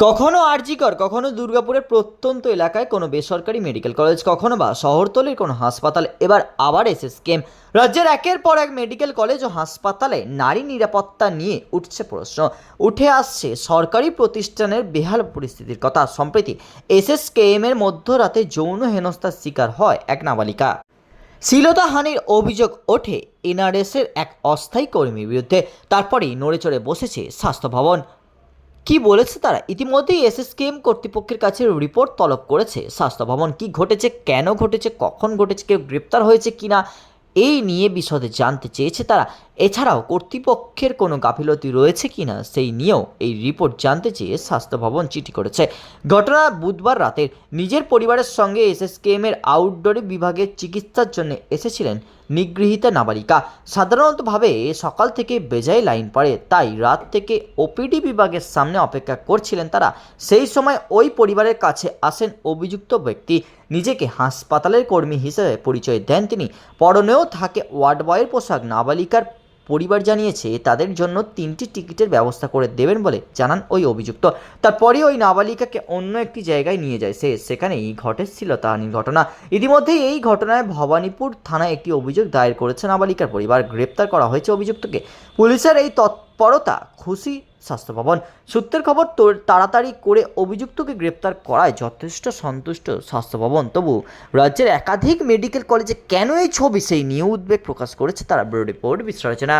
কখনো আরজিকর, কখনো দুর্গাপুরের প্রত্যন্ত এলাকায় কোনো বেসরকারি মেডিকেল কলেজ, কখনো বা শহরতলির কোনো হাসপাতাল, এবার আবার এসে স্কেম। রাজ্যের একের পর এক মেডিকেল কলেজ ও হাসপাতালে নারী নিরাপত্তা নিয়ে উঠছে প্রশ্ন। উঠে আসছে সরকারি প্রতিষ্ঠানের বেহাল পরিস্থিতির কথা। সম্প্রতি এসএসকেএম এর মধ্যরাতে যৌন হেনস্থার শিকার হয় এক নাবালিকা। শ্লীলতাহানির অভিযোগ ওঠে এনআরএসের এক অস্থায়ী কর্মীর বিরুদ্ধে। তারপরেই নড়ে চড়ে বসেছে স্বাস্থ্য ভবন। কি বলেছে তারা? ইতিমধ্যেই এসএসকেএম কর্তৃপক্ষের কাছে রিপোর্ট তলব করেছে স্বাস্থ্য ভবন। কি ঘটেছে? কেন ঘটেছে? কখন ঘটেছে? কেউ গ্রেপ্তার হয়েছে কিনা? এই নিয়ে বিশদে জানতে চেয়েছে তারা। এছাড়াও কর্তৃপক্ষের কোনো গাফিলতি রয়েছে কিনা সেই নিয়েও এই রিপোর্ট জানতে চেয়ে স্বাস্থ্য ভবন চিঠি করেছে। ঘটনা বুধবার রাতের নিজের পরিবারের সঙ্গে এসএসকেএম এর আউটডোরে বিভাগের চিকিৎসার জন্য এসেছিলেন নিগৃহীতা নাবালিকা। সাধারণতভাবে সকাল থেকে বেজায় লাইন পড়ে, তাই রাত থেকে ওপিডি বিভাগের সামনে অপেক্ষা করছিলেন তারা। সেই সময় ওই পরিবারের কাছে আসেন অভিযুক্ত ব্যক্তি। নিজেকে হাসপাতালের কর্মী হিসেবে পরিচয় দেন তিনি। পরনেও থাকে ওয়ার্ড বয়ের পোশাক। নাবালিকার পরিবার জানিয়েছে তাদের জন্য তিনটি টিকিটের ব্যবস্থা করে দেবেন বলে জানান ওই অভিযুক্ত। তারপরে ওই নাবালিকাকে অন্য একটি জায়গায় নিয়ে যায়। সে সেখানে এই ঘটেছিল তাহানির ঘটনা। ইতিমধ্যে এই ঘটনায় ভবানীপুর থানায় একটি অভিযোগ দায়ের করেছে নাবালিকার পরিবার। গ্রেপ্তার করা হয়েছে অভিযুক্তকে। পুলিশের এই তৎপরতা খুশি স্বাস্থ্য ভবন সূত্রের খবর তাড়াতাড়ি করে অভিযুক্তকে গ্রেপ্তার করায় যথেষ্ট সন্তুষ্ট স্বাস্থ্য ভবন তবু রাজ্যের একাধিক মেডিকেল কলেজে কেন এই ছবি? সেই নিয়ে উদ্বেগ প্রকাশ করেছে তারা ব্যুরো রিপোর্ট বিশ্লেষণা